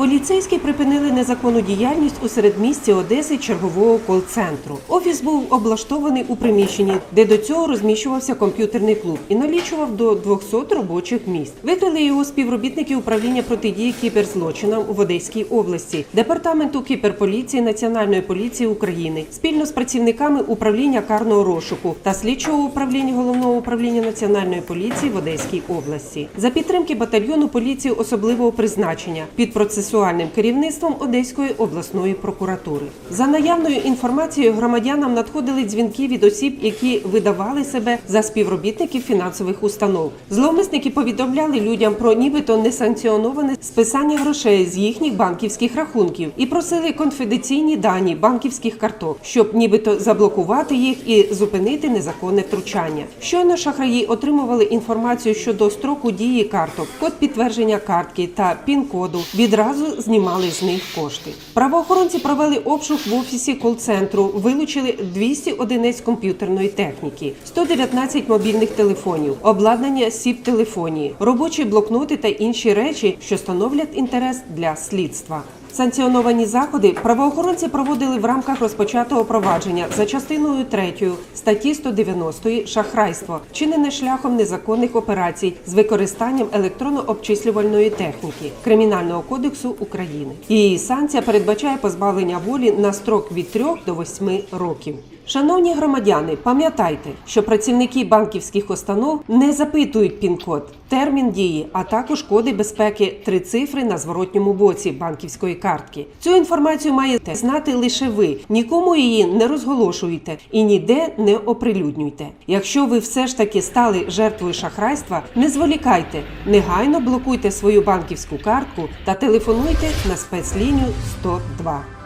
Поліцейські припинили незаконну діяльність у середмісті Одеси чергового кол-центру. Офіс був облаштований у приміщенні, де до цього розміщувався комп'ютерний клуб і налічував до 200 робочих місць. Викрили його співробітники управління протидії кіберзлочинам в Одеській області, департаменту кіберполіції Національної поліції України спільно з працівниками управління карного розшуку та слідчого управління головного управління національної поліції в Одеській області за підтримки батальйону поліції особливого призначення під процесуальним керівництвом Одеської обласної прокуратури. За наявною інформацією громадянам надходили дзвінки від осіб, які видавали себе за співробітників фінансових установ. Зловмисники повідомляли людям про нібито несанкціоноване списання грошей з їхніх банківських рахунків і просили конфіденційні дані банківських карток, щоб нібито заблокувати їх і зупинити незаконне втручання. Щойно шахраї отримували інформацію щодо строку дії карток, код підтвердження картки та пін-коду. Відразу знімали з них кошти. Правоохоронці провели обшук в офісі кол-центру, вилучили 200 одиниць комп'ютерної техніки, 119 мобільних телефонів, обладнання сіп телефонії, робочі блокноти та інші речі, що становлять інтерес для слідства. Санкціоновані заходи правоохоронці проводили в рамках розпочатого провадження за частиною 3 статті 190 шахрайство, вчинене шляхом незаконних операцій з використанням електронно-обчислювальної техніки Кримінального кодексу України. Її санкція передбачає позбавлення волі на строк від 3 до 8 років. Шановні громадяни, пам'ятайте, що працівники банківських установ не запитують пін-код, термін дії, а також коди безпеки три цифри на зворотньому боці банківської картки. Цю інформацію маєте знати лише ви. Нікому її не розголошуйте і ніде не оприлюднюйте. Якщо ви все ж таки стали жертвою шахрайства, не зволікайте, негайно блокуйте свою банківську картку та телефонуйте на спецлінію 102.